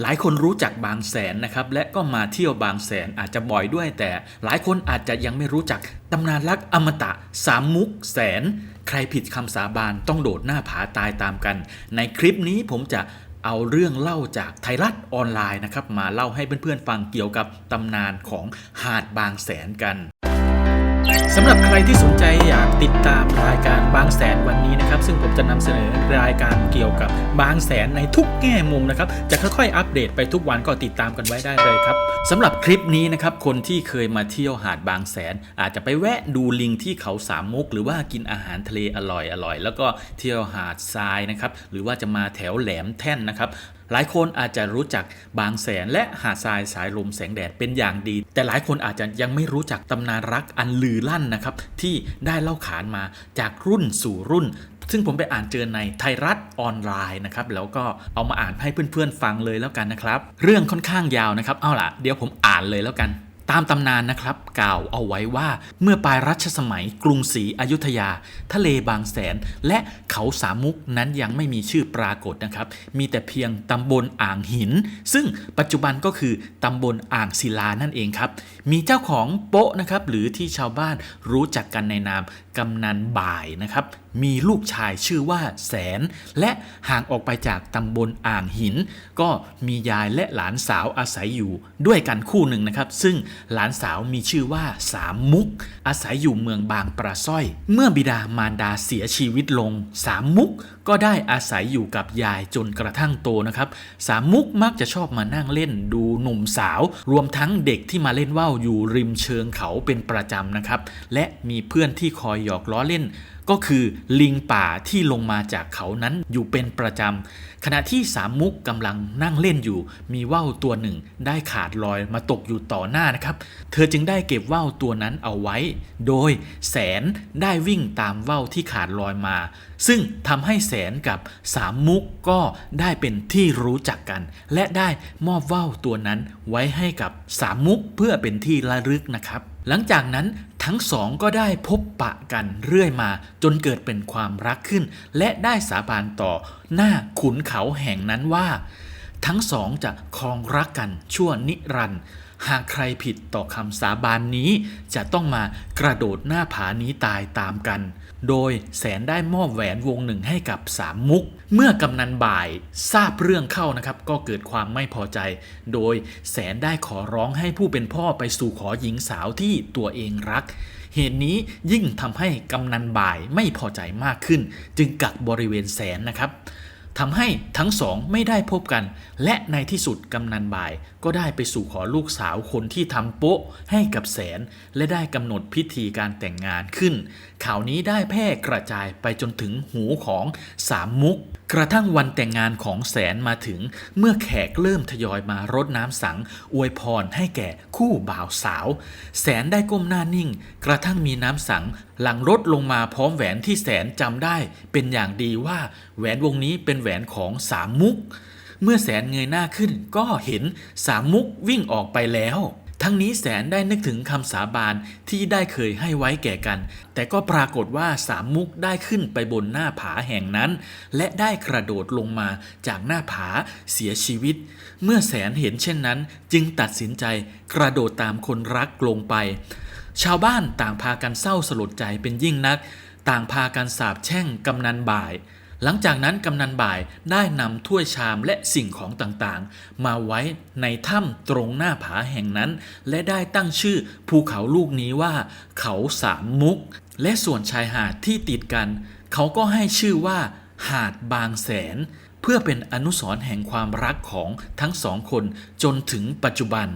หลายคนรู้จักบางแสนนะครับและก็มาเที่ยวบางแสนอาจจะบ่อยด้วยแต่ หลายคนอาจจะยังไม่รู้จักตำนานรักอมตะสามมุกแสน ใครผิดคำสาบานต้องโดดหน้าผาตายตามกัน ในคลิปนี้ผมจะเอาเรื่องเล่าจากไทยรัฐออนไลน์นะครับมาเล่าให้เพื่อนๆฟังเกี่ยวกับตำนานของหาดบางแสนกัน สำหรับใครที่สนใจอยากติดตามรายการบางแสนวันนี้นะครับ ซึ่งผมจะนำเสนอรายการเกี่ยวกับบางแสนในทุกแง่มุมนะครับ จะค่อยๆ อัปเดตไปทุกวันก็ติดตามกันไว้ได้เลยครับสำหรับคลิปนี้นะครับคนที่เคยมาเที่ยวหาดบางแสน อาจจะไปแวะดูลิงที่เขาสามมุก หรือว่ากินอาหารทะเลอร่อยๆแล้วก็เที่ยวหาดทรายนะครับหรือว่าจะมาแถวแหลมแท่นนะครับ หลายคนอาจจะรู้จักบางแสนและหาดทรายสายลมแสงแดดเป็นอย่างดี แต่หลายคนอาจจะยังไม่รู้จักตำนานรักอันลือลั่นนะครับที่ได้เล่าขานมาจากรุ่นสู่รุ่นซึ่งผมไปอ่านเจอในไทยรัฐออนไลน์นะครับ แล้วก็เอามาอ่านให้เพื่อนๆฟังเลยแล้วกันนะครับ เรื่องค่อนข้างยาวนะครับ เอาล่ะ เดี๋ยวผมอ่านเลยแล้วกัน ตามตำนานนะครับ กล่าวเอาไว้ว่าเมื่อปลายรัชสมัยกรุงศรีอยุธยา ทะเลบางแสน และเขาสามุกนั้นยังไม่มีชื่อปรากฏนะครับ มีแต่เพียงตำบลอ่างหิน ซึ่งปัจจุบันก็คือตำบลอ่างศิลานั่นเองครับ มีเจ้าของโป๊ะนะครับหรือที่ชาวบ้านรู้จักกันในนามกำนันบ่ายนะครับ มีลูกชายชื่อว่าแสน และห่างออกไปจากตำบลอ่างหิน ก็มียายและหลานสาวอาศัยอยู่ด้วยกันคู่หนึ่งนะครับ ซึ่งหลานสาวมีชื่อว่าสามมุก อาศัยอยู่เมืองบางปราสร้อย เมื่อบิดามารดาเสียชีวิตลงสามมุกก็ได้อาศัยอยู่กับยายจนกระทั่งโตนะครับ สามมุกมักจะชอบมานั่งเล่นดูหนุ่มสาว รวมทั้งเด็กที่มาเล่นว่าวอยู่ริมเชิงเขาเป็นประจำนะครับ และมีเพื่อนที่คอยหยอกล้อเล่นก็คือลิงป่าที่ลงมาจากเขานั้นอยู่เป็นประจำขณะที่สามมุกกำลังนั่งเล่นอยู่ มีว่าวตัวหนึ่งได้ขาดลอยมาตกอยู่ต่อหน้านะครับ เธอจึงได้เก็บว่าวตัวนั้นเอาไว้ โดยแสนได้วิ่งตามว่าวที่ขาดลอยมา ซึ่งทำให้แสนกับสามมุกก็ได้เป็นที่รู้จักกัน และได้มอบว่าวตัวนั้นไว้ให้กับสามมุกเพื่อเป็นที่ระลึกนะครับหลังจากนั้น ทั้งสองก็ได้พบปะกันเรื่อยมาจนเกิดเป็นความรักขึ้น และได้สาบานต่อหน้าขุนเขาแห่งนั้นว่า ทั้งสองจะครองรักกันชั่วนิรันดร์ หากใครผิดต่อคำสาบานนี้ จะต้องมากระโดดหน้าผานี้ตายตามกัน โดยแสนได้มอบแหวนวงหนึ่งให้กับสามมุก เมื่อกำนันบ่ายทราบเรื่องเข้านะครับ ก็เกิดความไม่พอใจ โดยแสนได้ขอร้องให้ผู้เป็นพ่อไปสู่ขอหญิงสาวที่ตัวเองรักเหตุนี้ยิ่งทำให้กำนันบ่ายไม่พอใจมากขึ้น จึงกักบริเวณแสนนะครับ ทำให้ทั้งสองไม่ได้พบกัน และในที่สุดกำนันบ่าย ก็ได้ไปสู่ขอลูกสาวคนที่ทำโป๊ะให้กับแสน และได้กำหนดพิธีการแต่งงานขึ้น ข่าวนี้ได้แพร่กระจายไปจนถึงหูของสามมุก กระทั่งวันแต่งงานของแสนมาถึง เมื่อแขกเริ่มทยอยมารดน้ำสัง อวยพรให้แก่คู่บ่าวสาว แสนได้ก้มหน้านิ่ง กระทั่งมีน้ำสัง หลังรถลงมาพร้อมแหวนที่แสนจำได้เป็นอย่างดีว่าแหวนวงนี้เป็นแหวนของสามมุก เมื่อแสนเงยหน้าขึ้นก็เห็นสามมุกวิ่งออกไปแล้ว ทั้งนี้แสนได้นึกถึงคำสาบานที่ได้เคยให้ไว้แก่กัน แต่ก็ปรากฏว่าสามมุกได้ขึ้นไปบนหน้าผาแห่งนั้น และได้กระโดดลงมาจากหน้าผาเสียชีวิต เมื่อแสนเห็นเช่นนั้น จึงตัดสินใจกระโดดตามคนรักลงไป ชาวบ้านต่างพากันเศร้าสลดใจเป็นยิ่งนัก ต่างพากันสาบแช่งกำนันบ่าย หลังจากนั้นกำนันบ่ายได้นำถ้วยชามและสิ่งของต่างๆ มาไว้ในถ้ำตรงหน้าผาแห่งนั้น และได้ตั้งชื่อภูเขาลูกนี้ว่า เขาสามมุก และส่วนชายหาดที่ติดกัน เขาก็ให้ชื่อว่า หาดบางแสน เพื่อเป็นอนุสรณ์แห่งความรักของทั้งสองคนจนถึงปัจจุบัน